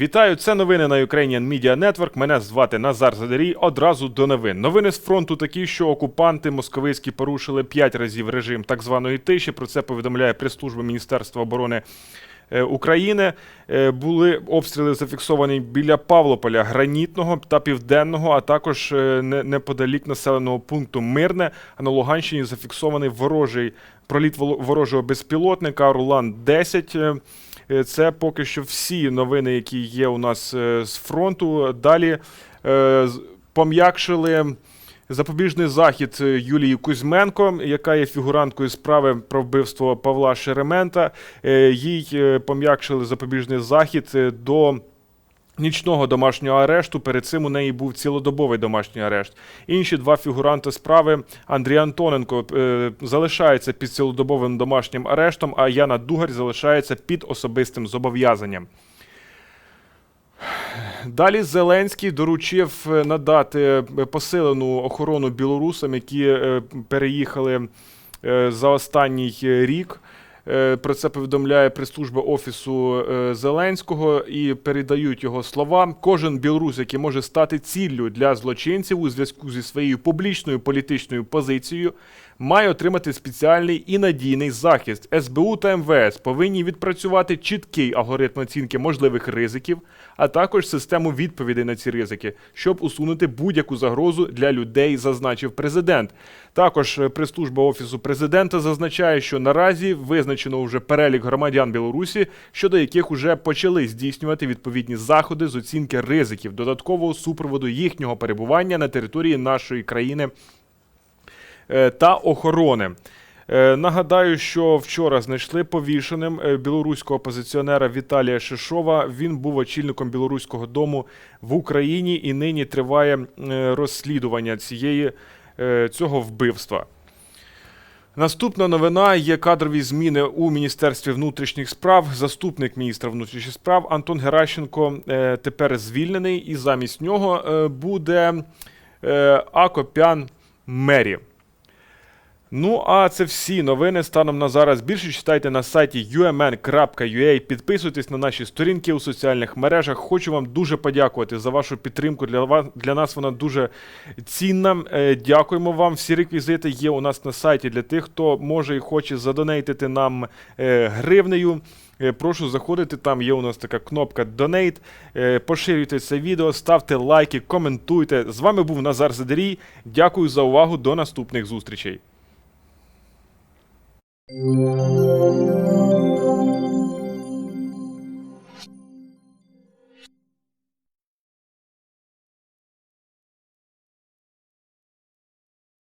Вітаю, це новини на Ukrainian Media Network. Мене звати Назар Задарій. Одразу до новин. Новини з фронту такі, що окупанти московицькі порушили 5 разів режим так званої тиші. Про це повідомляє прес-служба Міністерства оборони е, України. Е, Були обстріли зафіксовані біля Павлополя, Гранітного та Південного, а також е, неподалік населеного пункту Мирне. А на Луганщині зафіксований ворожий проліт ворожого безпілотника Рулан 10 Е, Це поки що всі новини, які є у нас е, з фронту. Далі е, пом'якшили запобіжний захід е, Юлії Кузьменко, яка є фігуранткою справи про вбивство Павла Шеремента. Е, Їй е, пом'якшили запобіжний захід е, до. Нічного домашнього арешту перед цим у неї був цілодобовий домашній арешт. Інші два фігуранти справи Андрій Антоненко е, залишається під цілодобовим домашнім арештом, а Яна Дугарь залишається під особистим зобов'язанням. Далі Зеленський доручив е, надати е, посилену охорону білорусам, які е, переїхали за останній рік. Е, Про це повідомляє прес-служба офісу е, Зеленського і передають його слова. Кожен білорус, який може стати ціллю для злочинців у зв'язку зі своєю публічною політичною позицією, має отримати спеціальний і надійний захист. СБУ та МВС повинні відпрацювати чіткий алгоритм оцінки можливих ризиків, а також систему відповідей на ці ризики, щоб усунути будь-яку загрозу для людей, зазначив президент. Також прес-служба офісу президента зазначає, що наразі визначено вже перелік громадян Білорусі, щодо яких уже почали здійснювати відповідні заходи з оцінки ризиків додаткового супроводу їхнього перебування на території нашої країни е, та охорони. Е, Нагадаю, що вчора знайшли повішеним е, білоруського опозиціонера Віталія Шишова. Він був очільником білоруського дому в Україні і нині триває розслідування цієї, цього вбивства. Наступна новина є кадрові зміни у Міністерстві внутрішніх справ. Заступник міністра внутрішніх справ Антон Геращенко е, тепер звільнений, і замість нього е, буде е, Акопян Мері. Ну, а це всі новини станом на зараз. Більше читайте на сайті umn.ua, підписуйтесь на наші сторінки у соціальних мережах. Хочу вам дуже подякувати за вашу підтримку. Для вас для нас вона дуже цінна. Е, Дякуємо вам. Всі реквізити є у нас на сайті для тих, хто може і хоче задонейтити нам е, гривнею. Е, Прошу заходити, там є у нас така кнопка. Е, Поширюйте це відео, ставте лайки, коментуйте. З вами був Назар Задерій. Дякую за увагу. До наступних зустрічей. Música